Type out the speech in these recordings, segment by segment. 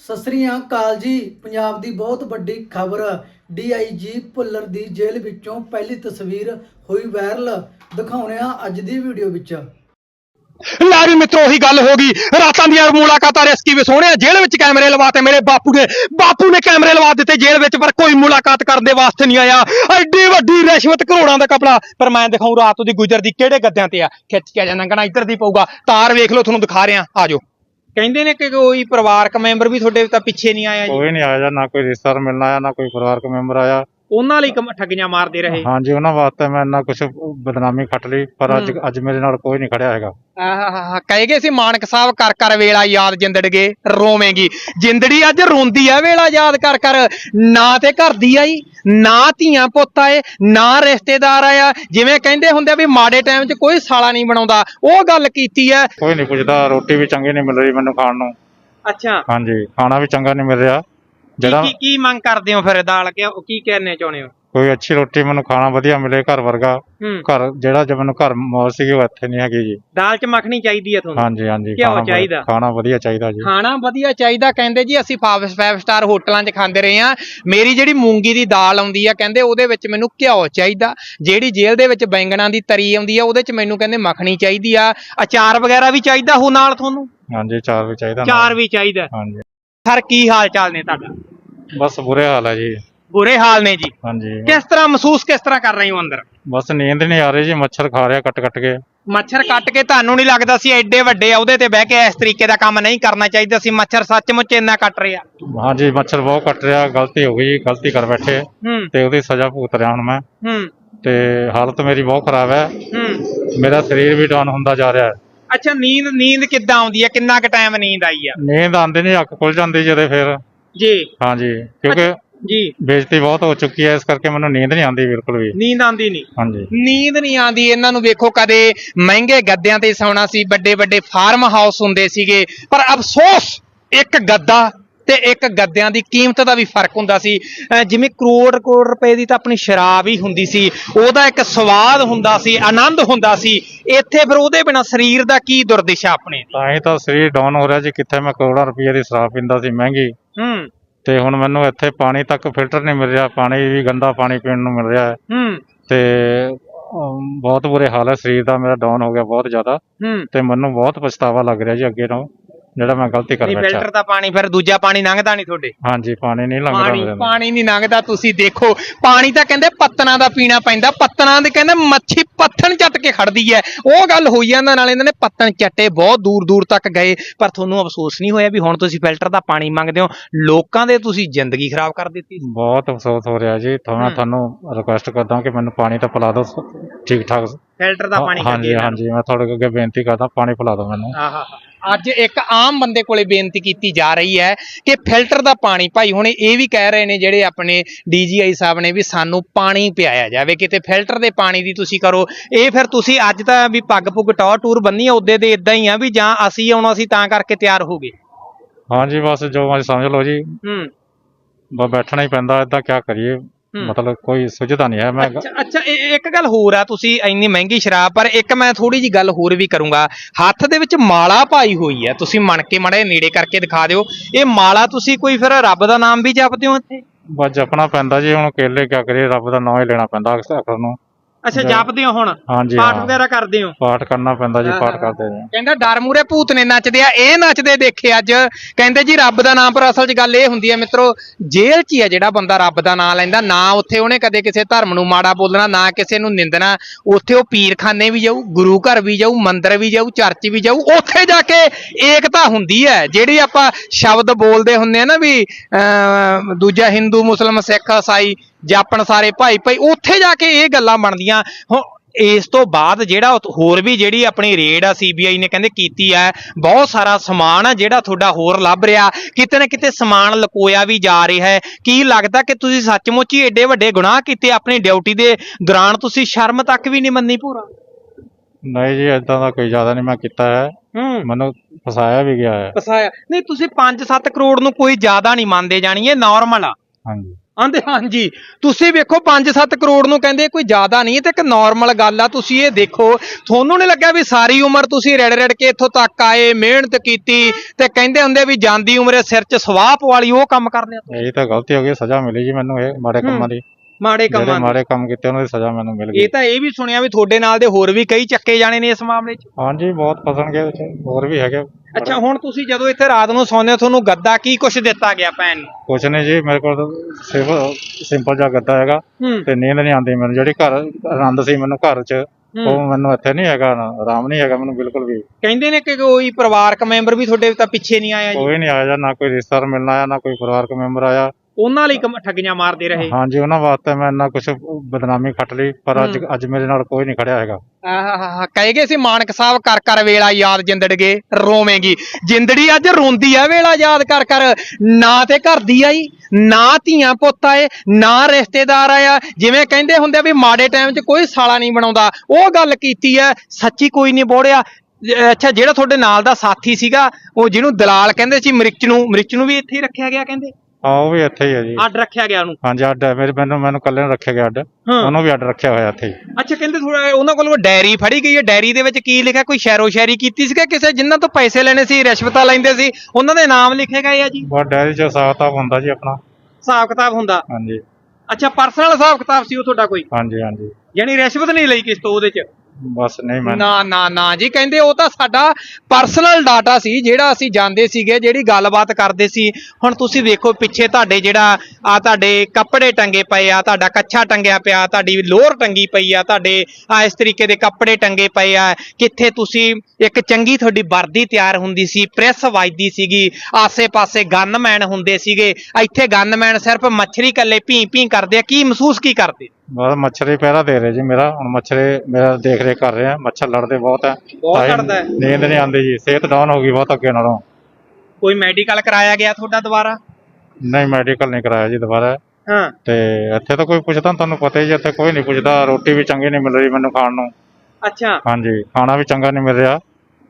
ਸਤਿ ਸ੍ਰੀ ਅਕਾਲ ਜੀ। ਪੰਜਾਬ ਦੀ ਬਹੁਤ ਵੱਡੀ ਖਬਰ, ਡੀਆਈਜੀ ਭੁੱਲਰ ਦੀ ਜੇਲ੍ਹ ਵਿੱਚੋਂ ਪਹਿਲੀ ਤਸਵੀਰ ਹੋਈ ਵਾਇਰਲ। ਦਿਖਾਉਣੇ ਆ ਅੱਜ ਦੀ ਵੀਡੀਓ ਵਿੱਚ। ਲੈ ਵੀ ਮਿੱਤਰੋ, ਉਹੀ ਗੱਲ ਹੋ ਗਈ। ਰਾਤਾਂ ਦੀਆਂ ਮੁਲਾਕਾਤਾਂ ਰਿਸਕੀ ਵੀ ਸੋਹਣਿਆ ਜੇਲ੍ਹ ਵਿੱਚ ਕੈਮਰੇ ਲਵਾਤੇ ਮੇਰੇ ਬਾਪੂ ਨੇ ਬਾਪੂ ਨੇ ਕੈਮਰੇ ਲਵਾ ਦਿੱਤੇ ਜੇਲ੍ਹ ਵਿੱਚ, ਪਰ ਕੋਈ ਮੁਲਾਕਾਤ ਕਰਨ ਦੇ ਵਾਸਤੇ ਨਹੀਂ ਆਇਆ। ਐਡੀ ਵੱਡੀ ਰਿਸ਼ਵਤ ਕਰੋੜਾਂ ਦਾ ਕਪੜਾ। ਪਰ ਮੈਂ ਦਿਖਾਉਂ ਰਾਤ ਉਹਦੀ ਗੁਜਰਦੀ ਕਿਹੜੇ ਗੱਦਿਆਂ ਤੇ ਆ? ਖਿੱਚ ਕੇ ਆ ਜਾਣਾ ਗਣਾ ਇੱਧਰ ਦੀ ਪਊਗਾ। ਤਾਰ ਵੇਖ ਲਓ, ਤੁਹਾਨੂੰ ਦਿਖਾ ਰਿਹਾ। ਆਜੋ ਕਹਿੰਦੇ ਨੇ ਕਿ ਕੋਈ ਪਰਿਵਾਰਕ ਮੈਂਬਰ ਵੀ ਤੁਹਾਡੇ ਤਾਂ ਪਿੱਛੇ ਨਹੀਂ ਆਇਆ ਜੀ? ਕੋਈ ਨਹੀਂ ਆਇਆ ਨਾ ਕੋਈ ਰਿਸ਼ਤੇਦਾਰ ਮਿਲਣ ਆਇਆ ਨਾ ਕੋਈ ਪਰਿਵਾਰਕ ਮੈਂਬਰ ਆਇਆ। ਉਹਨਾਂ ਲਈ ਕਮ- ਠੱਗੀਆਂ ਮਾਰਦੇ ਰਹੇ? ਹਾਂਜੀ ਉਹਨਾਂ ਵਾਸਤੇ ਮੈਂ ਇੰਨਾ ਕੁਝ ਬਦਨਾਮੀ ਖੱਟ ਲਈ ਪਰ ਅੱਜ ਅੱਜ ਮੇਰੇ ਨਾਲ ਕੋਈ ਨਹੀਂ ਖੜਿਆ ਹੈਗਾ। ਆਹਾਹਾ ਕਹੇਗੇ ਸੀ ਮਾਨਕ ਸਾਹਿਬ ਕਰ ਕਰ ਵੇਲਾ ਯਾਦ ਜਿੰਦੜਗੇ ਰੋਵੇਂਗੀ। ਜਿੰਦੜੀ ਅੱਜ ਰੋਂਦੀ ਆ ਵੇਲਾ ਯਾਦ ਕਰ ਕਰ। ਨਾ ਤੇ ਘਰ ਦੀ ਆਈ। ਨਾ ਧੀਆਂ ਪੁੱਤ ਆਏ ਨਾ ਰਿਸ਼ਤੇਦਾਰ ਆਇਆ। ਜਿਵੇਂ ਕਹਿੰਦੇ ਹੁੰਦੇ ਆ ਵੀ ਮਾੜੇ ਟਾਈਮ 'ਚ ਕੋਈ ਸਾਲਾ ਨਹੀਂ ਬਣਾਉਂਦਾ। ਉਹ ਗੱਲ ਕੀਤੀ ਐ। ਕੋਈ ਨਹੀਂ ਪੁੱਛਦਾ ਰੋਟੀ ਵੀ ਚੰਗੀ ਨਹੀਂ ਮਿਲ ਰਹੀ ਮੈਨੂੰ ਖਾਣ ਨੂੰ। ਅੱਛਾ। ਹਾਂਜੀ ਖਾਣਾ ਵੀ ਚੰਗਾ ਨਹੀਂ ਮਿਲ ਰਿਹਾ। ਜਿਹੜਾ ਕੀ ਕੀ ਮੰਗ ਕਰਦੇ ਹੋ ਫਿਰ ਦਾਲ ਕਿ ਕੀ ਕਹਿਣੇ ਚਾਹੁੰਦੇ ਹੋ? ਕੋਈ ਅੱਛੀ ਰੋਟੀ ਮੈਨੂੰ ਖਾਣਾ ਵਧੀਆ ਮਿਲੇ ਘਰ ਵਰਗਾ। ਹੂੰ। ਘਰ ਜਿਹੜਾ ਜੇ ਮੈਨੂੰ ਘਰ ਮੌਜ ਸੀਗੀ ਉਹ ਇੱਥੇ ਨਹੀਂ ਹੈਗੀ ਜੀ। ਦਾਲ 'ਚ ਮੱਖਣੀ ਚਾਹੀਦੀ ਹੈ ਤੁਹਾਨੂੰ? ਹਾਂਜੀ ਹਾਂਜੀ ਘਿਓ ਖਾਣਾ ਵਧੀਆ- ਚਾਹੀਦਾ। ਖਾਣਾ ਵਧੀਆ ਚਾਹੀਦਾ ਜੀ। ਖਾਣਾ ਵਧੀਆ ਚਾਹੀਦਾ ਕਹਿੰਦੇ ਜੀ ਅਸੀਂ 5 ਸਟਾਰ ਹੋਟਲਾਂ 'ਚ ਖਾਂਦੇ ਰਹੇ ਆ ਮੇਰੀ ਜਿਹੜੀ ਮੂੰਗੀ ਦੀ ਦਾਲ ਆਉਂਦੀ ਆ ਕਹਿੰਦੇ ਉਹਦੇ ਵਿੱਚ ਮੈਨੂੰ ਘਿਓ ਚਾਹੀਦਾ। ਜਿਹੜੀ ਜੇਲ੍ਹ ਦੇ ਵਿੱਚ ਬੈਂਗਣਾਂ ਦੀ ਤਰੀ ਆਉਂਦੀ ਆ ਉਹਦੇ 'ਚ ਮੈਨੂੰ ਕਹਿੰਦੇ ਮੱਖਣੀ ਚਾਹੀਦੀ ਆ। ਅਚਾਰ ਵਗੈਰਾ ਵੀ ਚਾਹੀਦਾ ਹੋ ਨਾਲ ਤੁਹਾਨੂੰ? ਹਾਂਜੀ ਚਾਰ ਵੀ ਚਾਹੀਦਾ ਨਾਲ। ਅਚਾਰ ਵੀ ਚਾਹੀਦਾ। ਹਾਂਜੀ। ਸਰ ਕੀ ਹਾਲ ਚਾਲ ਨੇ ਤੁਹਾਡਾ? ਬਸ ਬੁਰੇ ਹਾਲ ਹੈ ਜੀ। ਬੁਰੇ ਹਾਲ ਨੇ ਜੀ। ਹਾਂਜੀ। ਕਿਸ ਤਰ੍ਹਾਂ ਮਹਿਸੂਸ ਕਿਸ ਤਰ੍ਹਾਂ ਕਰ ਰਹੇ ਹੋ ਅੰਦਰ? ਬਸ ਨੀਂਦ ਨਹੀਂ ਆ ਰਹੀ ਜੀ ਮੱਛਰ ਖਾ ਰਿਹਾ ਕੱਟ ਕੱਟ ਕੇ। ਮੱਛਰ ਕੱਟ ਕੇ ਤੁਹਾਨੂੰ ਨਹੀਂ ਲੱਗਦਾ ਸੀ ਐਡੇ ਵੱਡੇ ਅਹੁਦੇ ਤੇ ਬਹਿ ਕੇ ਇਸ ਤਰੀਕੇ ਦਾ ਕੰਮ ਨਹੀਂ ਕਰਨਾ ਚਾਹੀਦਾ ਸੀ? ਮੱਛਰ ਸੱਚਮੁੱਚ ਇੰਨਾ ਕੱਟ ਰਿਹਾ। ਹਾਂਜੀ ਮੱਛਰ ਬਹੁਤ ਕੱਟ ਰਿਹਾ ਗਲਤੀ ਹੋ ਗਈ ਗਲਤੀ ਕਰ ਬੈਠੇ। ਹੂੰ। ਤੇ ਉਹਦੀ ਸਜ਼ਾ ਭੁਗਤ ਰਿਹਾ ਹੁਣ ਮੈਂ। ਹੂੰ। ਤੇ ਹਾਲਤ ਮੇਰੀ ਬਹੁਤ ਖਰਾਬ ਹੈ। ਹੂੰ। ਮੇਰਾ ਸਰੀਰ ਵੀ ਡਾਊਨ ਹੁੰਦਾ ਜਾ ਰਿਹਾ ਹੈ। ਅੱਛਾ ਨੀਂਦ ਨੀਂਦ ਕਿੱਦਾਂ ਆਉਂਦੀ ਹੈ? ਕਿੰਨਾ ਕੁ ਟਾਈਮ ਨੀਂਦ ਆਈ ਆ? ਨੀਂਦ ਆਉਂਦੀ ਨਹੀਂ ਅੱਖ ਖੁੱਲ ਜਾਂਦੀ ਜਦੇ ਫਿਰ। ਜੀ। ਹਾਂਜੀ ਕਿਉਂਕਿ ਜੀ। ਬੇਇੱਜ਼ਤੀ ਬਹੁਤ ਹੋ ਚੁੱਕੀ ਹੈ ਇਸ ਕਰਕੇ ਮੈਨੂੰ ਨੀਂਦ ਨਹੀਂ ਆਉਂਦੀ ਬਿਲਕੁਲ ਵੀ। ਨੀਂਦ ਆਉਂਦੀ ਨਹੀਂ। ਹਾਂਜੀ। ਨੀਂਦ ਨਹੀਂ ਆਉਂਦੀ ਇਹਨਾਂ ਨੂੰ ਵੇਖੋ ਕਦੇ ਮਹਿੰਗੇ ਗੱਦਿਆਂ ਤੇ ਸੌਣਾ ਸੀ ਵੱਡੇ ਵੱਡੇ ਫਾਰਮ ਹਾਊਸ ਹੁੰਦੇ ਸੀਗੇ ਪਰ ਅਫਸੋਸ ਇੱਕ ਗੱਦਾ ਤੇ ਇੱਕ ਗੱਦਿਆਂ ਦੀ ਕੀਮਤ ਦਾ ਵੀ ਫ਼ਰਕ ਹੁੰਦਾ ਸੀ। ਅਹ ਜਿਵੇਂ ਕਰੋੜ ਕਰੋੜ ਰੁਪਏ ਦੀ ਤਾਂ ਆਪਣੀ ਸ਼ਰਾਬ ਹੀ ਹੁੰਦੀ ਸੀ ਉਹਦਾ ਇੱਕ ਸਵਾਦ ਹੁੰਦਾ ਸੀ ਆਨੰਦ ਹੁੰਦਾ ਸੀ। ਇੱਥੇ ਫਿਰ ਉਹਦੇ ਬਿਨਾ ਸਰੀਰ ਦਾ ਕੀ ਦੁਰਦਿਸ਼ਾ ਆਪਣੇ? ਤਾਂ ਹੀ ਤਾਂ ਸਰੀਰ ਡਾਊਨ ਹੋ ਰਿਹਾ ਜੀ ਕਿੱਥੇ ਮੈਂ ਕਰੋੜਾਂ ਰੁਪਏ ਦੀ ਸ਼ਰਾਬ ਪੀਂਦਾ ਸੀ ਮਹਿੰਗੀ। ਹੂੰ। ਤੇ ਹੁਣ ਮੈਨੂੰ ਇੱਥੇ ਪਾਣੀ ਤੱਕ ਫਿਲਟਰ ਨਹੀਂ ਮਿਲ ਰਿਹਾ ਪਾਣੀ ਵੀ ਗੰਦਾ ਪਾਣੀ ਪੀਣ ਨੂੰ ਮਿਲ ਰਿਹਾ ਹੈ। ਹੂੰ। ਤੇ ਅਮ, ਬਹੁਤ ਬੁਰੇ ਹਾਲ ਹੈ ਸਰੀਰ ਦਾ ਮੇਰਾ ਡਾਊਨ ਹੋ ਗਿਆ ਬਹੁਤ ਜ਼ਿਆਦਾ। ਹੂੰ। ਤੇ ਮੈਨੂੰ ਬਹੁਤ ਪਛਤਾਵਾ ਲੱਗ ਰਿਹਾ ਜੀ ਅੱਗੇ ਤੋਂ ਜਿਹੜਾ ਮੈਂ ਗਲਤੀ ਕਰ ਨਹੀਂ ਬੈਠਾ ਫਿਲਟਰ ਦਾ ਪਾਣੀ ਫਿਰ ਦੂਜਾ ਪਾਣੀ ਲੰਘਦਾ ਨਹੀਂ ਤੁਹਾਡੇ? ਹਾਂਜੀ ਪਾਣੀ ਨਹੀਂ ਲੰਘਦਾ ਪਾਣੀ ਮੇਰੇ ਨਾਲ। ਪਾਣੀ ਨਹੀਂ ਲੰਘਦਾ ਤੁਸੀਂ ਦੇਖੋ ਪਾਣੀ ਤਾਂ ਕਹਿੰਦੇ ਪੱਤਣਾ ਦਾ ਪੀਣਾ ਪੈਂਦਾ ਪੱਤਣਾ ਦੇ ਕਹਿੰਦੇ ਮੱਛੀ ਪੱਥਣ ਚੱਟ ਕੇ ਖੜਦੀ ਹੈ। ਉਹ ਗੱਲ ਹੋਈ ਜਾਂਦਾ ਨਾਲ ਇਹਨਾਂ ਨੇ ਪੱਤਣ ਚੱਟੇ ਬਹੁਤ ਦੂਰ ਦੂਰ ਤੱਕ ਗਏ ਪਰ ਤੁਹਾਨੂੰ ਅਫਸੋਸ ਨਹੀਂ ਹੋਇਆ ਵੀ ਹੁਣ ਤੁਸੀਂ ਫਿਲਟਰ ਦਾ ਪਾਣੀ ਮੰਗਦੇ ਹੋ? ਲੋਕਾਂ ਦੇ ਤੁਸੀਂ ਜ਼ਿੰਦਗੀ ਖਰਾਬ ਕਰ ਦਿੱਤੀ। ਬਹੁਤ ਅਫਸੋਸ ਹੋ ਰਿਹਾ ਜੀ। ਤਾਂ ਮੈਂ ਹੂੰ। ਤੁਹਾਨੂੰ ਰਿਕੁਐਸਟ ਕਰਦਾ ਕਿ ਮੈਨੂੰ ਪਾਣੀ ਤਾਂ ਪਿਲਾ ਦਿਓ ਠੀਕ ਠਾਕ। ਫਿਲਟਰ ਦਾ ਪਾਣੀ ਹਾਂਜੀ ਹਾਂਜੀ ਮੈਂ ਤੁਹਾਡੇ ਅੱਗੇ ਬੇਨਤੀ ਕਰਦਾ ਪਾਣੀ ਪਿਲਾ ਦਿਓ ਮੈਨੂੰ। ਆਹਾ। ਅੱਜ ਇੱਕ ਆਮ ਬੰਦੇ ਕੋਲੇ ਬੇਨਤੀ ਕੀਤੀ ਜਾ ਰਹੀ ਹੈ ਕਿ ਫਿਲਟਰ ਦਾ ਪਾਣੀ ਭਾਈ ਹੁਣ ਇਹ ਵੀ ਕਹਿ ਰਹੇ ਨੇ ਜਿਹੜੇ ਆਪਣੇ ਡੀਜੀਆਈ ਸਾਹਿਬ ਨੇ ਵੀ ਸਾਨੂੰ ਪਾਣੀ ਪਿਆਇਆ ਜਾਵੇ। ਕਿਤੇ ਫਿਲਟਰ ਦੇ ਪਾਣੀ ਦੀ ਤੁਸੀਂ ਕਰੋ ਇਹ ਫਿਰ ਤੁਸੀਂ ਅੱਜ ਤਾਂ ਵੀ ਪੱਗ ਪੁੱਗ ਟੌਰ ਟੂਰ ਬੰਨੀ ਆ ਉਹਦੇ ਦੇ ਇਦਾਂ ਹੀ ਆ ਵੀ ਜਾਂ ਅਸੀਂ ਆਉਣਾ ਸੀ ਤਾਂ ਕਰਕੇ ਤਿਆਰ ਹੋ ਗਏ। ਹਾਂਜੀ ਬਸ ਜੋ ਮਰਜ਼ੀ ਸਮਝ ਲਓ ਜੀ। ਹੂੰ। ਬਸ ਬੈਠਣਾ ਹੀ ਪੈਂਦਾ ਏਦਾਂ ਕਿਆ ਕਰੀਏ? ਮਤਲਬ ਕੋਈ ਸੁਝਦਾ ਨਹੀਂ ਹੈ ਮੈਂ ਅੱਛਾ ਅੱਛਾ ਇੱਕ ਗੱਲ ਹੋਰ ਆ ਤੁਸੀਂ ਇੰਨੀ ਮਹਿੰਗੀ ਸ਼ਰਾਬ ਪਰ ਇੱਕ ਮੈਂ ਥੋੜੀ ਜੀ ਗੱਲ ਹੋਰ ਵੀ ਕਰੂੰਗਾ। ਹੱਥ ਦੇ ਵਿੱਚ ਮਾਲਾ ਪਾਈ ਹੋਈ ਹੈ ਤੁਸੀਂ ਮਣ ਕੇ ਮੜੇ ਨੇੜੇ ਕਰਕੇ ਦਿਖਾ ਦਿਓ। ਇਹ ਮਾਲਾ ਤੁਸੀਂ ਕੋਈ ਫਿਰ ਰੱਬ ਦਾ ਨਾਮ ਵੀ ਜਪਦੇ ਹੋ ਇੱਥੇ? ਬਸ ਜਪਣਾ ਪੈਂਦਾ ਜੀ ਹੁਣ ਕੇਲੇ ਕਿਆ ਕਰੀਏ ਰੱਬ ਦਾ ਨਾਮ ਹੀ ਲੈਣਾ ਪੈਂਦਾ ਅਕਸਰ ਨੂੰ। ਅੱਛਾ ਜਪਦੇ ਹੋ ਹੁਣ? ਹਾਂਜੀ ਪਾਠ ਹਾਂ। ਵਗੈਰਾ ਕਰਦੇ ਹੋ? ਪਾਠ ਕਰਨਾ ਪੈਂਦਾ ਜੀ ਪਾਠ। ਕਰਦੇ ਜੀ ਕਹਿੰਦਾ ਡਰ ਮੂਰੇ ਭੂਤ ਨੇ ਨੱਚਦੇ ਆ ਇਹ ਨੱਚਦੇ ਦੇਖੇ ਅੱਜ। ਕਹਿੰਦੇ ਜੀ ਰੱਬ ਦਾ ਨਾਮ ਪਰ ਅਸਲ 'ਚ ਗੱਲ ਇਹ ਹੁੰਦੀ ਹੈ ਮਿੱਤਰੋ ਜੇਲ੍ਹ 'ਚ ਹੀ ਆ ਜਿਹੜਾ ਬੰਦਾ ਰੱਬ ਦਾ ਨਾਮ ਲੈਂਦਾ ਨਾ ਉੱਥੇ ਉਹਨੇ ਕਦੇ ਕਿਸੇ ਧਰਮ ਨੂੰ ਮਾੜਾ ਬੋਲਣਾ ਨਾ ਕਿਸੇ ਨੂੰ ਨਿੰਦਣਾ। ਉੱਥੇ ਉਹ ਪੀਰਖਾਨੇ ਵੀ ਜਾਊ ਗੁਰੂ ਘਰ ਵੀ ਜਾਊ ਮੰਦਿਰ ਵੀ ਜਾਊ ਚਰਚ ਵੀ ਜਾਊ ਉੱਥੇ ਜਾ ਕੇ ਏਕਤਾ ਹੁੰਦੀ ਹੈ ਜਿਹੜੀ ਆਪਾਂ ਸ਼ਬਦ ਬੋਲਦੇ ਹੁੰਦੇ ਆ ਨਾ ਵੀ ਅਮ, ਦੂਜਾ ਹਿੰਦੂ ਮੁਸਲਮ ਸਿੱਖ ਈਸਾਈ ਜਾਪਣ ਸਾਰੇ ਭਾਈ ਭਾਈ ਉੱਥੇ ਜਾ ਕੇ ਇਹ ਗੱਲਾਂ ਬਣਦੀਆਂ। ਹੁਣ ਇਸ ਤੋਂ ਬਾਅਦ ਜਿਹੜਾ ਹੋਰ ਵੀ ਜਿਹੜੀ ਆਪਣੀ ਰੇਡ ਆ ਸੀਬੀਆਈ ਨੇ ਕਹਿੰਦੇ ਕੀਤੀ ਆ ਬਹੁਤ ਸਾਰਾ ਸਮਾਨ ਆ ਜਿਹੜਾ ਤੁਹਾਡਾ ਹੋਰ ਲੱਭ ਰਿਹਾ। ਕਿਤੇ ਨਾ ਕਿਤੇ ਸਮਾਨ ਲਕੋਇਆ ਵੀ ਜਾ ਰਿਹਾ ਹੈ। ਕੀ ਲੱਗਦਾ ਕਿ ਤੁਸੀਂ ਸੱਚਮੁੱਚ ਹੀ ਏਡੇ ਵੱਡੇ ਗੁਨਾਹ ਕੀਤੇ ਆਪਣੀ ਡਿਊਟੀ ਦੇ ਦੌਰਾਨ? ਤੁਸੀਂ ਸ਼ਰਮ ਤੱਕ ਵੀ ਨਹੀਂ ਮੰਨੀ ਪੂਰਾ ਨਹੀਂ ਜੀ ਇਦਾਂ ਦਾ ਕੋਈ ਜ਼ਿਆਦਾ ਨਹੀਂ ਮੈਂ ਕੀਤਾ ਹੈ। ਹੂੰ। ਮੈਨੂੰ ਫਸਾਇਆ ਵੀ ਗਿਆ ਹੈ। ਫਸਾਇਆ। ਨਹੀਂ ਤੁਸੀਂ 5-7 ਕਰੋੜ ਨੂੰ ਕੋਈ ਜ਼ਿਆਦਾ ਨਹੀਂ ਮੰਨਦੇ ਜਾਣੀ ਇਹ ਨਾਰਮਲ ਆ। ਹਾਂਜੀ। ਆਂਦੇ ਹਾਂਜੀ ਤੁਸੀਂ ਵੇਖੋ 5-7 ਕਰੋੜ ਨੂੰ ਕਹਿੰਦੇ ਕੋਈ ਜ਼ਿਆਦਾ ਨਹੀਂ ਤੇ ਇੱਕ ਨਾਰਮਲ ਗੱਲ ਆ ਤੁਸੀਂ ਇਹ ਦੇਖੋ ਤੁਹਾਨੂੰ ਨਹੀਂ ਲੱਗਿਆ ਵੀ ਸਾਰੀ ਉਮਰ ਤੁਸੀਂ ਰੜ ਰੜ ਕੇ ਇੱਥੋਂ ਤੱਕ ਆਏ ਮਿਹਨਤ ਕੀਤੀ ਤੇ ਕਹਿੰਦੇ ਹੁੰਦੇ ਵੀ ਜਾਂਦੀ ਉਮਰੇ ਸਿਰ 'ਚ ਸਵਾਹ ਪਵਾਲੀ ਉਹ ਕੰਮ ਕਰਨੇ ਆ ਇਹ ਤਾਂ ਗਲਤੀ ਹੋ ਗਈ ਸਜ਼ਾ ਮਿਲੀ ਜੀ ਮੈਨੂੰ ਇਹ ਮਾੜੇ ਕੰਮਾਂ ਦੀ। ਮਾੜੇ ਜਿਹੜੇ ਕੰਮਾਂ ਦੀ। ਮਾੜੇ ਕੰਮ ਕੀਤੇ ਉਹਨਾਂ ਦੀ ਸਜ਼ਾ ਮੈਨੂੰ ਮਿਲ ਗਈ। ਇਹ ਤਾਂ ਇਹ ਵੀ ਸੁਣਿਆ ਵੀ ਤੁਹਾਡੇ ਨਾਲ ਦੇ ਹੋਰ ਵੀ ਕਈ ਚੱਕੇ ਜਾਣੇ ਨੇ ਇਸ ਮਾਮਲੇ 'ਚ। ਹਾਂਜੀ ਬਹੁਤ ਫਸਣਗੇ ਇਹਦੇ ਚ ਹੋਰ ਵੀ ਹੈਗੇ। ਅੱਛਾ ਹੁਣ ਤੁਸੀਂ ਜਦੋਂ ਇੱਥੇ ਰਾਤ ਨੂੰ ਸੌਂਦੇ ਹੋ ਤੁਹਾਨੂੰ ਗੱਦਾ ਕੀ ਕੁਛ ਦਿੱਤਾ ਗਿਆ ਭੈਣ ਨੂੰ ਕੁਛ ਨਹੀਂ ਜੀ ਮੇਰੇ ਕੋਲ ਸਿਰਫ ਸਿੰਪਲ ਜਿਹਾ ਗੱਦਾ ਹੈਗਾ ਹੂੰ। ਤੇ ਨੀਂਦ ਨਹੀਂ ਆਉਂਦੀ ਮੈਨੂੰ। ਜਿਹੜੀ ਘਰ ਆਨੰਦ ਸੀ ਮੈਨੂੰ ਘਰ 'ਚ ਉਹ ਮੈਨੂੰ ਇੱਥੇ ਨਹੀਂ ਹੈਗਾ ਨਾ, ਆਰਾਮ ਨਹੀਂ ਹੈਗਾ ਮੈਨੂੰ ਬਿਲਕੁਲ ਵੀ। ਕਹਿੰਦੇ ਨੇ ਕਿ ਕੋਈ ਪਰਿਵਾਰਕ ਮੈਂਬਰ ਵੀ ਤੁਹਾਡੇ ਤਾਂ ਪਿੱਛੇ ਨਹੀਂ ਆਇਆ ਜੀ? ਕੋਈ ਨਹੀਂ ਆਇਆ ਨਾ ਕੋਈ ਰਿਸ਼ਤੇਦਾਰ ਮਿਲਣ ਆਇਆ ਨਾ ਕੋਈ ਪਰਿਵਾਰਕ ਮੈਂਬਰ ਆਇਆ। ਉਹਨਾਂ ਲਈ ਕਮ- ਠੱਗੀਆਂ ਮਾਰਦੇ ਰਹੇ। ਹਾਂਜੀ ਉਹਨਾਂ ਵਾਸਤੇ ਮੈਂ ਇੰਨਾ ਕੁਝ ਬਦਨਾਮੀ ਖੱਟ ਲਈ ਪਰ ਅੱਜ ਅੱਜ ਮੇਰੇ ਨਾਲ ਕੋਈ ਨਹੀਂ ਖੜਿਆ ਹੈਗਾ। ਆਹਾਹਾ ਕਹੇਗੇ ਸੀ ਮਾਨਕ ਸਾਹਿਬ ਕਰ ਕਰ ਵੇਲਾ ਯਾਦ ਜਿੰਦੜਗੇ ਰੋਵੇਂਗੀ। ਜਿੰਦੜੀ ਅੱਜ ਰੋਂਦੀ ਆ ਵੇਲਾ ਯਾਦ ਕਰ ਕਰ। ਨਾ ਤੇ ਘਰ ਦੀ ਆਈ ਨਾ ਧੀਆਂ ਪੁੱਤ ਆਏ ਨਾ ਰਿਸ਼ਤੇਦਾਰ ਆਇਆ। ਜਿਵੇਂ ਕਹਿੰਦੇ ਹੁੰਦੇ ਆ ਵੀ ਮਾੜੇ ਟਾਈਮ 'ਚ ਕੋਈ ਸਾਲਾ ਨਹੀਂ ਬਣਾਉਂਦਾ। ਉਹ ਗੱਲ ਕੀਤੀ ਐ ਸੱਚੀ ਕੋਈ ਨਹੀਂ ਬੋੜਿਆ। ਜ- ਅੱਛਾ ਜਿਹੜਾ ਤੁਹਾਡੇ ਨਾਲ ਦਾ ਸਾਥੀ ਸੀਗਾ ਉਹ ਜਿਹਨੂੰ ਦਲਾਲ ਕਹਿੰਦੇ ਸੀ ਮ੍ਰਿਚ ਨੂੰ ਮ੍ਰਿਚ ਨੂੰ ਵੀ ਇੱਥੇ ਹੀ ਰੱਖਿਆ ਗਿਆ ਕਹਿੰਦੇ? ਹਾਂ ਉਹ ਵੀ ਇੱਥੇ ਹੀ ਹੈ ਜੀ। ਅੱਡ ਰੱਖਿਆ ਗਿਆ ਉਹਨੂੰ? ਹਾਂਜੀ ਅੱਡ ਹੈ। ਮੇਰੇ ਮੈਨੂੰ ਮੈਨੂੰ ਇਕੱਲੇ ਨੂੰ ਰੱਖਿਆ ਗਿਆ ਅੱਡ। ਹਾਂ। ਉਹਨੂੰ ਵੀ ਅੱਡ ਰੱਖਿਆ ਹੋਇਆ ਇੱਥੇ ਹੀ। ਅੱਛਾ ਕਹਿੰਦੇ ਥੋੜਾ ਉਹਨਾਂ ਕੋਲ ਡਾਇਰੀ ਫੜੀ ਗਈ ਹੈ। ਡਾਇਰੀ ਦੇ ਵਿੱਚ ਕੀ ਲਿਖਿਆ? ਕੋਈ ਸ਼ੈਰੋ ਸ਼ਾਇਰੀ ਕੀਤੀ ਸੀ ਕਿ ਕਿਸੇ ਜਿਨ੍ਹਾਂ ਤੋਂ ਪੈਸੇ ਲੈਣੇ ਸੀ ਰਿਸ਼ਵਤਾਂ ਲੈਂਦੇ ਸੀ? ਉਹਨਾਂ ਦੇ ਨਾਮ ਲਿਖੇ ਗਏ ਆ ਜੀ? ਬਸ ਡੈਰੀ 'ਚ ਹਿਸਾਬ ਕਿਤਾਬ ਹੁੰਦਾ ਜੀ ਆਪਣਾ। ਹਿਸਾਬ ਕਿਤਾਬ ਹੁੰਦਾ। ਹਾਂਜੀ। ਅੱਛਾ ਪਰਸਨਲ ਹਿਸਾਬ ਕਿਤਾਬ ਸੀ ਉਹ ਤੁਹਾਡਾ ਕੋਈ? ਹਾਂਜੀ ਹਾਂਜੀ। ਯਾਨੀ ਰਿਸ਼ਵਤ ਨਹੀਂ ਲਈ ਕਿਸ ਤੋਂ ਉਹਦੇ ਚ? ਬਸ ਨਹੀਂ ਮੈਂ ਨਾ ਨਾ ਨਾ ਜੀ ਕਹਿੰਦੇ ਉਹ ਤਾਂ ਸਾਡਾ ਪਰਸਨਲ ਡਾਟਾ ਸੀ ਜਿਹੜਾ ਅਸੀਂ ਜਾਂਦੇ ਸੀਗੇ ਜਿਹੜੀ ਗੱਲਬਾਤ ਕਰਦੇ ਸੀ। ਹੁਣ ਤੁਸੀਂ ਵੇਖੋ ਪਿੱਛੇ ਤੁਹਾਡੇ ਜਿਹੜਾ ਆ ਤੁਹਾਡੇ ਕੱਪੜੇ ਟੰਗੇ ਪਏ ਆ ਤੁਹਾਡਾ ਕੱਛਾ ਟੰਗਿਆ ਪਿਆ ਤੁਹਾਡੀ ਲੋਅਰ ਟੰਗੀ ਪਈ ਆ ਤੁਹਾਡੇ ਆ ਇਸ ਤਰੀਕੇ ਦੇ ਕੱਪੜੇ ਟੰਗੇ ਪਏ ਆ। ਕਿੱਥੇ ਤੁਸੀਂ ਇੱਕ ਚੰਗੀ ਤੁਹਾਡੀ ਵਰਦੀ ਤਿਆਰ ਹੁੰਦੀ ਸੀ ਪ੍ਰੈਸ ਵੱਜਦੀ ਸੀਗੀ ਆਸੇ-ਪਾਸੇ ਗਨਮੈਨ ਹੁੰਦੇ ਸੀਗੇ। ਇੱਥੇ ਗਨਮੈਨ ਸਿਰਫ ਮੱਛਰੀ ਕੱਲੇ ਭੀ ਭੀ ਕਰਦੇ ਆ ਕੀ ਮਹਿਸੂਸ ਕੀ ਕਰਦੇ? ਬਸ ਮੱਛਰੀ ਪਹਿਰਾ ਦੇ ਰਹੇ ਜੀ ਮੇਰਾ ਹੁਣ ਮੱਛਰੇ ਮੇਰਾ ਦੇਖ ਰੇਖ ਕਰ ਰਹੇ ਆ ਮੱਛਰ ਲੜਦੇ ਬਹੁਤ ਹੈ ਬਹੁਤ ਤਾਂ ਲੜਦਾ ਹੈ। ਨੀਂਦ ਨਹੀਂ ਆਉਂਦੀ ਜੀ ਸਿਹਤ ਡਾਊਨ ਹੋ ਗਈ ਬਹੁਤ ਅੱਗੇ ਨਾਲੋਂ। ਕੋਈ ਮੈਡੀਕਲ ਕਰਾਇਆ ਗਿਆ ਤੁਹਾਡਾ ਦੁਬਾਰਾ? ਨਹੀਂ ਮੈਡੀਕਲ ਨਹੀਂ ਕਰਾਇਆ ਜੀ ਦੁਬਾਰਾ। ਹਾਂ। ਤੇ ਇੱਥੇ ਤਾਂ ਕੋਈ ਪੁੱਛਦਾ ਤੁਹਾਨੂੰ ਪਤਾ ਹੀ ਹੈ, ਇੱਥੇ ਕੋਈ ਨਹੀਂ ਪੁੱਛਦਾ ਰੋਟੀ ਵੀ ਚੰਗੀ ਨਹੀਂ ਮਿਲ ਰਹੀ ਮੈਨੂੰ ਖਾਣ ਨੂੰ। ਅੱਛਾ। ਹਾਂਜੀ ਖਾਣਾ ਵੀ ਚੰਗਾ ਨਹੀਂ ਮਿਲ ਰਿਹਾ।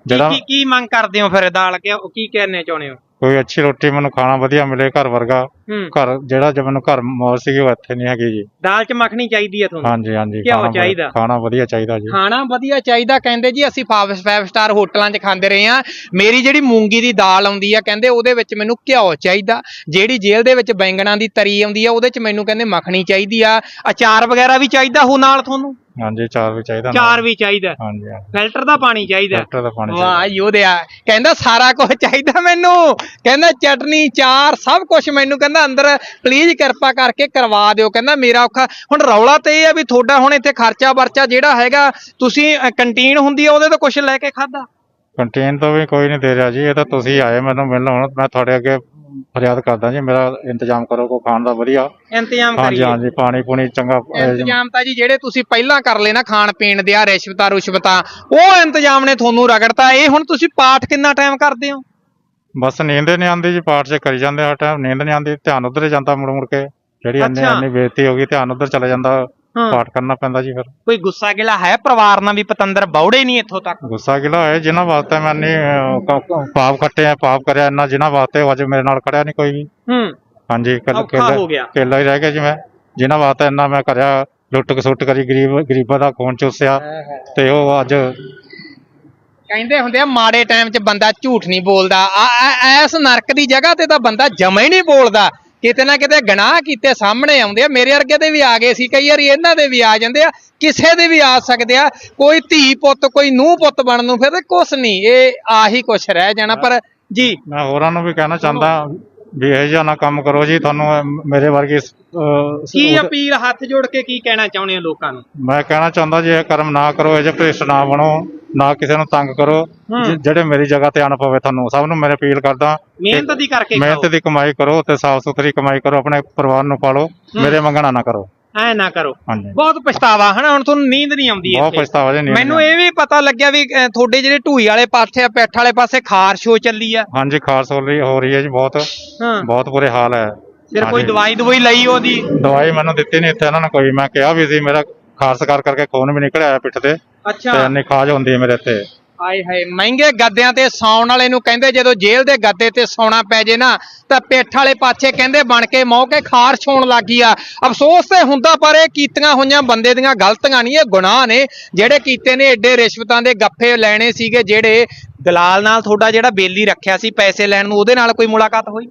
ਜਿਹੜਾ ਕੀ ਕੀ ਮੰਗ ਕਰਦੇ ਹੋ ਫਿਰ ਦਾਲ ਕੇ? ਉਹ ਕੀ ਕਹਿਣੇ ਚਾਹੁੰਦੇ ਹੋ? ਕੋਈ ਅੱਛੀ ਰੋਟੀ ਮੈਨੂੰ ਖਾਣਾ ਵਧੀਆ ਮਿਲੇ ਘਰ ਵਰਗਾ। ਹੂੰ। ਘਰ ਜਿਹੜਾ ਜੇ ਮੈਨੂੰ ਘਰ ਮੌਜ ਸੀਗੀ ਉਹ ਇੱਥੇ ਨਹੀਂ ਹੈਗੀ ਜੀ। ਦਾਲ ਚ ਮੱਖਣੀ ਚਾਹੀਦੀ ਹੈ ਤੁਹਾਨੂੰ? ਹਾਂਜੀ ਹਾਂਜੀ ਘਿਓ ਖਾਣਾ ਵਧੀਆ- ਚਾਹੀਦਾ। ਖਾਣਾ ਵਧੀਆ ਚਾਹੀਦਾ ਜੀ। ਖਾਣਾ ਵਧੀਆ ਚਾਹੀਦਾ ਕਹਿੰਦੇ ਜੀ ਅਸੀਂ 5 ਸਟਾਰ ਹੋਟਲਾਂ 'ਚ ਖਾਂਦੇ ਰਹੇ ਆ ਮੇਰੀ ਜਿਹੜੀ ਮੂੰਗੀ ਦੀ ਦਾਲ ਆਉਂਦੀ ਆ ਕਹਿੰਦੇ ਉਹਦੇ ਵਿੱਚ ਮੈਨੂੰ ਘਿਓ ਚਾਹੀਦਾ। ਜਿਹੜੀ ਜੇਲ੍ਹ ਦੇ ਵਿੱਚ ਬੈਂਗਣਾਂ ਦੀ ਤਰੀ ਆਉਂਦੀ ਆ ਉਹਦੇ 'ਚ ਮੈਨੂੰ ਕਹਿੰਦੇ ਮੱਖਣੀ ਚਾਹੀਦੀ ਆ। ਅਚਾਰ ਵਗੈਰਾ ਵੀ ਚਾਹੀਦਾ ਹੋ ਨਾਲ ਤੁਹਾਨੂੰ? ਹਾਂਜੀ ਚਾਰ ਵੀ ਚਾਹੀਦਾ ਨਾਲ। ਚਾਰ ਵੀ ਚਾਹੀਦਾ। ਹਾਂਜੀ ਹਾਂਜੀ। ਫਿਲਟਰ ਦਾ ਪਾਣੀ ਚਾਹੀਦਾ। ਡਾਕਟਰ ਦਾ ਪਾਣੀ ਵਾਹ ਯੋਧਿਆ ਕਹਿੰਦਾ ਸਾਰਾ ਕੁਝ ਚਾਹੀਦਾ ਮੈਨੂੰ। ਕਹਿੰਦਾ ਚਟਨੀ ਚਾਰ ਸਭ ਕੁਝ ਮੈਨੂੰ। ਕਹਿੰਦਾ ਅੰਦਰ ਪਲੀਜ਼ ਕਿਰਪਾ ਕਰਕੇ ਕਰਵਾ ਦਿਓ। ਕਹਿੰਦਾ ਮੇਰਾ ਔਖਾ। ਹੁਣ ਰੌਲਾ ਤੇ ਇਹ ਆ ਵੀ ਤੁਹਾਡਾ ਹੁਣ ਇੱਥੇ ਖਰਚਾ ਵਰਚਾ ਜਿਹੜਾ ਹੈਗਾ ਤੁਸੀਂ ਕੰਟੀਨ ਹੁੰਦੀ ਆ ਉਹਦੇ ਤੋਂ ਕੁਝ ਲੈ ਕੇ ਖਾਦਾ ਕੰਟੀਨ ਤੋਂ ਵੀ ਕੋਈ ਨਹੀਂ ਦੇ ਰਿਹਾ ਜੀ ਇਹ ਤਾਂ ਤੁਸੀਂ ਆਏ ਮੈਨੂੰ ਮਿਲਣ ਹੁਣ ਮੈਂ ਤੁਹਾਡੇ ਅੱਗੇ ਫਰਿਆਦ ਕਰਦਾ ਜੀ ਮੇਰਾ ਇੰਤਜ਼ਾਮ ਕਰੋ ਕੋ ਖਾਣ ਦਾ ਵਧੀਆ। ਇੰਤਜ਼ਾਮ ਹਾਂਜੀ ਕਰੀਏ। ਹਾਂਜੀ ਪਾਣੀ ਪੂਣੀ ਚੰਗਾ ਅਹ, ਇੰਤਜ਼ਾਮ ਤਾਂ ਜੀ ਜਿਹੜੇ ਤੁਸੀਂ ਪਹਿਲਾਂ ਕਰ ਲੈਣਾ ਖਾਣ ਪੀਣ ਦੇ ਆ ਰਿਸ਼ਵਤਾਂ ਰੁਸ਼ਵਤਾਂ ਉਹ ਇੰਤਜ਼ਾਮ ਨੇ ਤੁਹਾਨੂੰ ਰਗੜਤਾ। ਇਹ ਹੁਣ ਤੁਸੀਂ ਪਾਠ ਕਿੰਨਾ ਟਾਈਮ ਕਰਦੇ ਹੋ? ਬਸ ਨੀਂਦ ਨਹੀਂ ਆਉਂਦੀ ਜੀ ਪਾਠ 'ਚ ਕਰੀ ਜਾਂਦੇ ਹਰ ਟਾਈਮ ਨੀਂਦ ਨਹੀਂ ਆਉਂਦੀ ਧਿਆਨ ਉਧਰ ਹੀ ਜਾਂਦਾ ਮੁੜ ਮੁੜ ਕੇ। ਜਿਹੜੀ ਇੰਨੀ ਅੱਛਾ। ਇੰਨੀ ਬੇਇੱਜ਼ਤੀ ਹੋ ਗਈ ਧਿਆਨ ਉਧਰ ਚਲਾ ਜਾਂਦਾ। ਹਾਂ। ਪਾਠ ਕਰਨਾ ਪੈਂਦਾ ਜੀ ਫਿਰ। ਕੋਈ ਗੁੱਸਾ ਗਿਲਾ ਹੈ ਪਰਿਵਾਰ ਨਾਲ ਵੀ ਪਤੰਦਰ ਬੌੜੇ ਨਹੀਂ ਇੱਥੋਂ ਤੱਕ? ਗੁੱਸਾ ਗਿਲਾ ਹੋਇਆ ਜਿਨ੍ਹਾਂ ਵਾਸਤੇ ਮੈਂ ਇੰਨੀ ਅਹ, ਕ- ਕ- ਪਾਪ ਕੱਟੇ ਆ ਪਾਪ ਕਰਿਆ ਇੰਨਾ ਜਿਨ੍ਹਾਂ ਵਾਸਤੇ ਉਹ ਅੱਜ ਮੇਰੇ ਨਾਲ ਖੜਿਆ ਨਹੀਂ ਕੋਈ ਵੀ। ਹੂੰ। ਹਾਂਜੀ ਕੱਲ ਔਖਾ ਹੋ ਗਿਆ। ਕੇਲਾ ਹੀ ਰਹਿ ਗਿਆ ਜੀ ਮੈਂ। ਜਿਨ੍ਹਾਂ ਵਾਸਤੇ ਇੰਨਾ ਮੈਂ ਕਰਿਆ ਲੁੱਟ ਖਸੁੱਟ ਕਰੀ ਗਰੀਬ ਗਰੀਬਾਂ ਦਾ ਖੂਨ ਚੂਸਿਆ। ਤੇ ਉਹ ਅੱਜ ਕਹਿੰਦੇ ਹੁੰਦੇ ਆ ਮਾੜੇ ਟਾਈਮ 'ਚ ਬੰਦਾ ਝੂਠ ਨਹੀਂ ਬੋਲਦਾ। ਆ ਆ- ਐਸ ਨਰਕ ਦੀ ਜਗ੍ਹਾ ਤੇ ਤਾਂ ਬੰਦਾ ਜਮਾ ਹੀ ਨਹੀਂ ਬੋਲਦਾ। ਕਿਤੇ ਨਾ ਕਿਤੇ ਗਨਾਹ ਕੀਤੇ ਸਾਹਮਣੇ ਆਉਂਦੇ ਆ। ਮੇਰੇ ਵਰਗੇ ਦੇ ਵੀ ਆ ਗਏ ਸੀ ਕਈ ਵਾਰੀ ਇਹਨਾਂ ਦੇ ਵੀ ਆ ਜਾਂਦੇ ਆ। ਕਿਸੇ ਦੇ ਵੀ ਆ ਸਕਦੇ ਆ। ਕੋਈ ਧੀ ਪੁੱਤ ਕੋਈ ਨੂੰਹ ਪੁੱਤ ਬਣਨ ਨੂੰ ਫਿਰ ਕੁਛ ਨਹੀਂ। ਇਹ ਆਹੀ ਕੁਛ ਰਹਿ ਜਾਣਾ ਪਰ ਜੀ। ਮੈਂ ਹੋਰਾਂ ਨੂੰ ਵੀ ਕਹਿਣਾ ਚਾਹੁੰਦਾ ਵੀ ਇਹ ਜਿਹਾ ਨਾ ਕੰਮ ਕਰੋ ਜੀ। ਤੁਹਾਨੂੰ ਮੇਰੇ ਵਰਗੀ ਕੀ ਅਪੀਲ ਹੱਥ ਜੋੜ ਕੇ ਕੀ ਕਹਿਣਾ ਚਾਹੁੰਦੇ ਆ ਲੋਕਾਂ ਨੂੰ? ਮੈਂ ਕਹਿਣਾ ਚਾਹੁੰਦਾ ਜੀ ਇਹ ਕਰਮ ਨਾ ਕਰੋ ਇਹ ਜੇ ਭ੍ਰਿਸ਼ਟ ਨਾ ਬਣੋ। ਨਾ ਕਿਸੇ ਨੂੰ ਤੰਗ ਕਰੋ। ਜਿ- ਜਿਹੜੇ ਮੇਰੀ ਜਗ੍ਹਾ ਤੇ ਆਣ ਪਵੇ ਤੁਹਾਨੂੰ ਸਭ ਨੂੰ ਮੈਂ ਅਪੀਲ ਕਰਦਾ। ਮਿਹਨਤ ਦੀ ਕਰਕੇ ਮਿਹਨਤ ਦੀ ਕਮਾਈ ਕਰੋ ਤੇ ਸਾਫ਼ ਸੁਥਰੀ ਕਮਾਈ ਕਰੋ ਆਪਣੇ ਪਰਿਵਾਰ ਨੂੰ ਪਾਲੋ। ਮੇਰੇ ਮੰਗਣਾ ਨਾ ਕਰੋ। ਐ ਨਾ ਕਰੋ। ਹਾਂਜੀ। ਬਹੁਤ ਪਛਤਾਵਾ ਹਨਾ? ਹੁਣ ਤੁਹਾਨੂੰ ਨੀਂਦ ਨਹੀਂ ਆਉਂਦੀ ਬਹੁਤ ਇੱਥੇ। ਪਛਤਾਵਾ ਜੀ ਨੀਂਦ ਮੈਨੂੰ ਨਹੀਂ ਇਹ ਵੀ ਪਤਾ ਲੱਗਿਆ ਵੀ ਤੁਹਾਡੇ ਜਿਹੜੇ ਢੂਈ ਵਾਲੇ ਪਾਸੇ ਆ ਪਿੱਠ ਵਾਲੇ ਪਾਸੇ ਖਾਰਸ਼ ਹੋ ਚੱਲੀ ਆ। ਹਾਂਜੀ ਖਾਰਸ ਹੋ ਰਹੀ ਹੋ ਰਹੀ ਹੈ ਜੀ ਬਹੁਤ। ਹਾਂ। ਬਹੁਤ ਬੁਰੇ ਹਾਲ ਹੈ। ਫਿਰ ਕੋਈ ਹਾਂਜੀ। ਦਵਾਈ ਦਵਾਈ ਲਈ ਉਹਦੀ? ਦਵਾਈ ਮੈਨੂੰ ਦਿੱਤੀ ਨਹੀਂ ਇੱਥੇ ਇਹਨਾਂ ਨੇ ਕੋਈ। ਮੈਂ ਕਿਹਾ ਵੀ ਸੀ ਮੇਰਾ ਖਾਰਸ ਕਰ ਕਰਕੇ ਖੂਨ ਵੀ ਨਿਕਲ ਆਇਆ ਪਿੱਠ ਤੇ। ਅੱਛਾ। ਤੇ ਇੰਨੀ ਖਾਜ ਹੁੰਦੀ ਹੈ ਮੇਰੇ ਇੱਥੇ। ਹਾਏ ਹਾਏ ਮਹਿੰਗੇ ਗੱਦਿਆਂ ਤੇ ਸੌਣ ਵਾਲੇ ਨੂੰ ਕਹਿੰਦੇ ਜਦੋਂ ਜੇਲ੍ਹ ਦੇ ਗੱਦੇ ਤੇ ਸੌਣਾ ਪੈ ਜੇ ਨਾ ਤਾਂ ਪਿੱਠ ਵਾਲੇ ਪਾਛੇ ਕਹਿੰਦੇ ਬਣ ਕੇ ਮੌਕੇ ਖਾਰਸ਼ ਹੋਣ ਲੱਗੀ ਆ। ਅਫਸੋਸ ਤੇ ਹੁੰਦਾ ਪਰ ਇਹ ਕੀਤੀਆਂ ਹੋਈਆਂ ਬੰਦੇ ਦੀਆਂ ਗਲਤੀਆਂ ਨਹੀਂ ਇਹ ਗੁਨਾਹ ਨੇ। ਜਿਹੜੇ ਕੀਤੇ ਨੇ ਏਡੇ ਰਿਸ਼ਵਤਾਂ ਦੇ ਗੱਫੇ ਲੈਣੇ ਸੀਗੇ ਜਿਹੜੇ ਦਲਾਲ ਨਾਲ ਤੁਹਾਡਾ ਜਿਹੜਾ ਬੇਲੀ ਰੱਖਿਆ ਸੀ ਪੈਸੇ ਲੈਣ ਨੂੰ ਉਹਦੇ ਨਾਲ ਕੋਈ ਮੁਲਾਕਾਤ ਹੋਈ?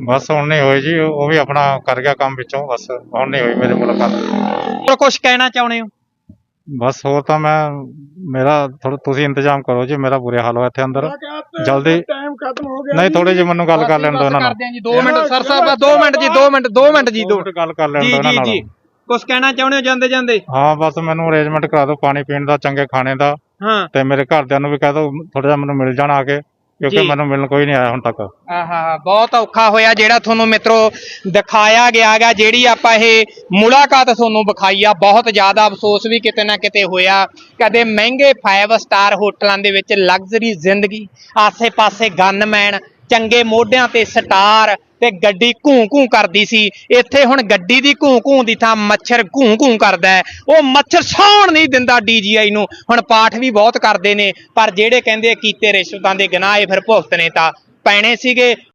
ਬਸ ਹੁਣ ਨਹੀਂ ਹੋਈ ਜੀ ਉਹ ਵੀ ਆਪਣਾ ਕਰ ਗਿਆ ਕੰਮ ਵਿੱਚੋਂ ਬਸ ਹੁਣ ਨਹੀਂ ਹੋਈ ਮੇਰੇ ਮੁਲਾਕਾਤ। ਹੋਰ ਕੁਝ ਕਹਿਣਾ ਚਾਹੁੰਦੇ ਹੋ? ਬਸ ਹੋਰ ਤਾਂ ਮੈਂ ਮੇਰਾ ਥੋੜਾ ਤੁਸੀਂ ਇੰਤਜ਼ਾਮ ਕਰੋ ਜੀ ਮੇਰਾ ਬੁਰੇ ਹਾਲ ਹੋਇਆ ਇੱਥੇ ਅੰਦਰ। ਜਲਦੀ ਟਾਈਮ ਖਤਮ ਹੋ ਗਿਆ ਨਹੀਂ ਥੋੜੀ ਜਿਹੀ ਮੈਨੂੰ ਗੱਲ ਕਰ ਲੈਣ ਦਿਓ ਇਹਨਾਂ ਨਾਲ। ਕਰਦੇ ਹਾਂ ਜੀ 2 ਮਿੰਟ ਸਰ ਸਾਹਿਬ 2 ਮਿੰਟ ਜੀ 2 ਮਿੰਟ 2 ਮਿੰਟ ਜੀ 2 ਦੋ ਮਿੰਟ ਗੱਲ ਕਰ ਲੈਣ ਜੀ ਦਿਓ ਜੀ ਇਹਨਾਂ ਜੀ। ਨਾਲ ਕੁਝ ਕਹਿਣਾ ਚਾਹੁੰਦੇ ਹੋ ਜਾਂਦੇ ਜਾਂਦੇ? ਹਾਂ ਬਸ ਮੈਨੂੰ ਅਰੇਂਜਮੈਂਟ ਕਰਾ ਦਿਓ ਪਾਣੀ ਪੀਣ ਦਾ ਚੰਗੇ ਖਾਣੇ ਦਾ। ਹਾਂ। ਤੇ ਮੇਰੇ ਘਰਦਿਆਂ ਨੂੰ ਵੀ ਕਹਿ ਦਿਓ ਥੋੜਾ ਜਿਹਾ ਮੈਨੂੰ ਮਿਲ ਜਾਣ ਆ ਕੇ। ਕਿਉਂਕਿ ਜੀ। ਮੈਨੂੰ ਮਿਲਣ ਕੋਈ ਨਹੀਂ ਆਇਆ ਹੁਣ ਤੱਕ ਆਹਾ ਬਹੁਤ ਔਖਾ ਹੋਇਆ ਜਿਹੜਾ ਤੁਹਾਨੂੰ ਮਿੱਤਰੋ ਦਿਖਾਇਆ ਗਿਆਗਾ ਜਿਹੜੀ ਆਪਾਂ ਇਹ ਮੁਲਾਕਾਤ ਤੁਹਾਨੂੰ ਵਿਖਾਈ ਆ ਬਹੁਤ ਜ਼ਿਆਦਾ ਅਫਸੋਸ ਵੀ ਕਿਤੇ ਨਾ ਕਿਤੇ ਹੋਇਆ ਕਦੇ ਮਹਿੰਗੇ 5 ਸਟਾਰ ਹੋਟਲਾਂ ਦੇ ਵਿੱਚ ਲਗਜ਼ਰੀ ਜ਼ਿੰਦਗੀ ਆਸੇ-ਪਾਸੇ ਗਨਮੈਨ ਚੰਗੇ ਮੋਢਿਆਂ ਤੇ ਸਟਾਰ ਤੇ ਗੱਡੀ ਘੂੰ ਘੂੰ ਕਰਦੀ ਸੀ। ਇੱਥੇ ਹੁਣ ਗੱਡੀ ਦੀ ਘੂੰ ਘੂੰ ਦੀ ਥਾਂ ਮੱਛਰ ਘੂੰ ਘੂੰ ਕਰਦਾ ਹੈ। ਉਹ ਮੱਛਰ ਸੌਣ ਨਹੀਂ ਦਿੰਦਾ ਡੀਜੀਆਈ ਨੂੰ। ਹੁਣ ਪਾਠ ਵੀ ਬਹੁਤ ਕਰਦੇ ਨੇ, ਪਰ ਜਿਹੜੇ ਕਹਿੰਦੇ ਕੀਤੇ ਰਿਸ਼ਵਤਾਂ ਦੇ ਗੁਨਾਹ, ਇਹ ਫਿਰ ਭੁਗਤਨੇ ਤਾਂ ਪੈਣੇ ਸੀਗੇ।